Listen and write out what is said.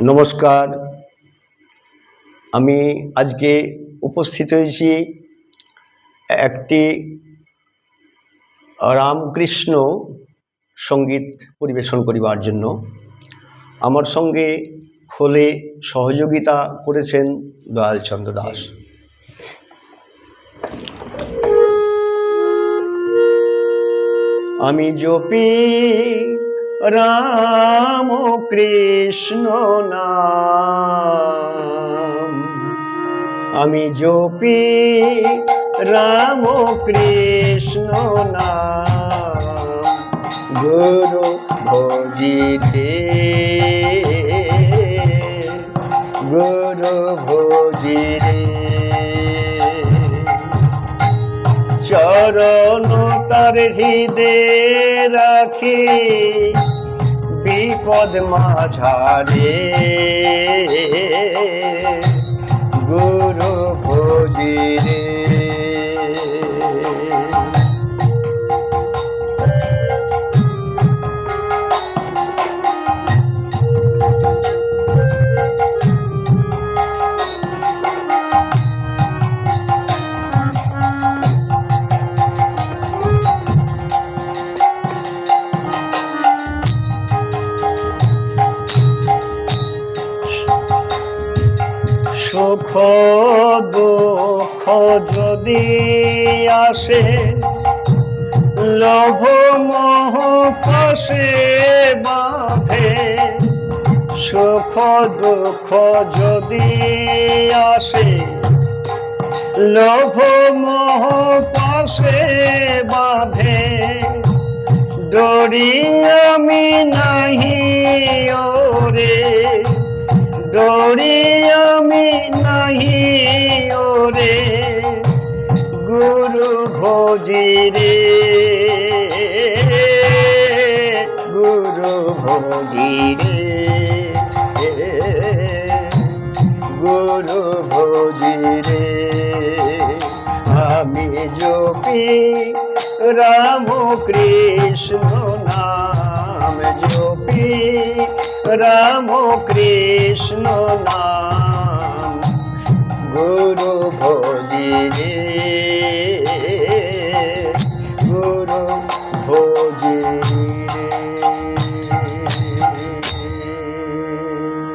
নমস্কার। আমি আজকে উপস্থিত হয়েছি একটি রামকৃষ্ণ সংগীত পরিবেশন করিবার জন্য। আমার সঙ্গে খোলে সহযোগিতা করেছেন দয়ালচন্দ্র দাস। আমি জপি রাম কৃষ্ণ নাম। আমি জপি রাম কৃষ্ণ নাম। গুরু ভজিতে, গুরু ভজিরে চরণ তার হৃদে রাখি বিপদ মাঝারে। গুরু ভোজিরে সুখ দুঃখ যদি আসে, লোভ মোহ পাশে বাঁধে, সুখ দুঃখ যদি আসে, লোভ মোহ পাশে বাঁধে, ডরি আমি নাহি ভজিরে। গুরু ভজিরে। আমি জপি রাম কৃষ্ণ নাম জপি রাম কৃষ্ণ নাম। গুরু ভজিরে। গুরু ভজিরে।